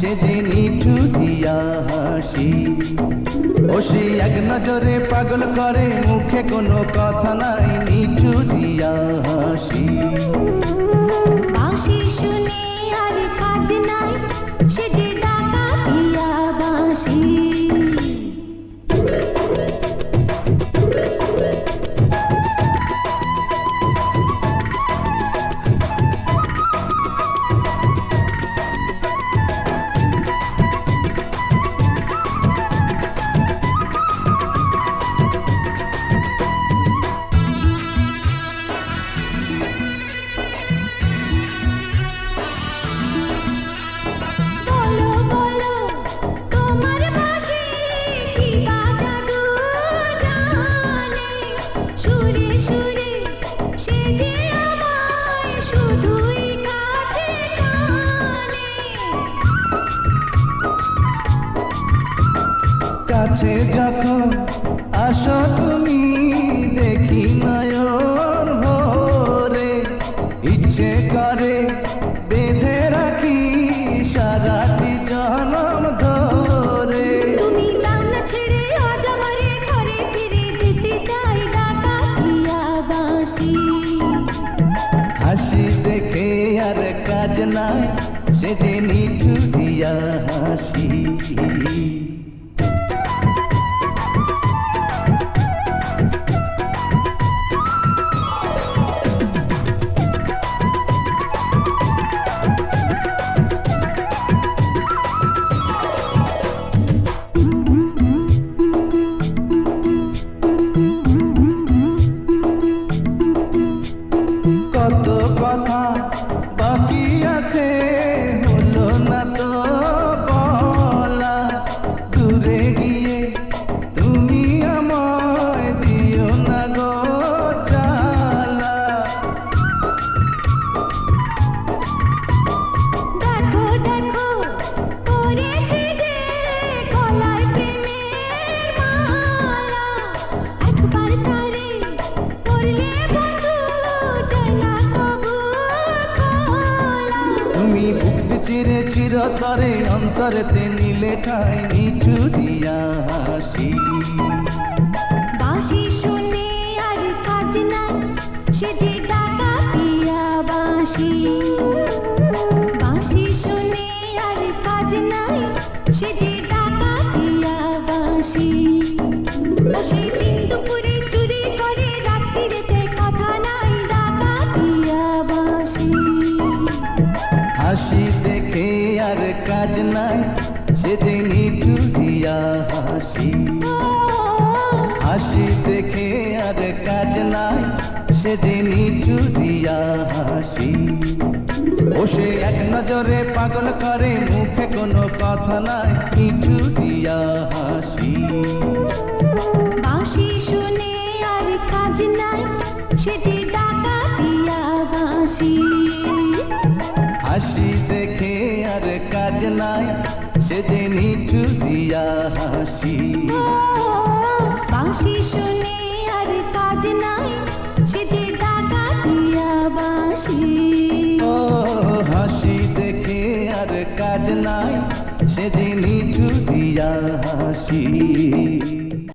সে যে নিঠু দিয়া হাসি। ও সে এক নজরে পাগল করে, মুখে কোনো কথা নাই নিঠু দিয়া হাসি। বাঁশি কাছে যখন আসো তুমি দেখি নয়ন ভরে ইচ্ছে করে বেঁধে রাখি সারাটি জনম ধরে। তুমি বাংলা ছেড়ে আজ আমারে ঘরে ফিরে যেতে চাই ডাকাতিয়া বাঁশি। হাসি দেখে আর কাজ নাই সেদিন দিয়া হাসি। চিরে চিরতরে অন্তরেতে নীলে ঠাই নিঠু দিয়া। আর কাজ নাই সেদিন দিয়া হাসি। হাসি দেখে আর কাজ নাই সেদিন দিয়া হাসি। ও সে এক নজরে পাগল করে, মুখে কোনো কথা নাই নিঠু নাই সেদিন নিচু দিয়া হাসি। বাঁশি শুনে আর কাজ নাই সে যে ডাকাতিয়া বাঁশি। ও হাসি দেখে আর কাজ নাই সেদিন নিচু দিয়া হাসি।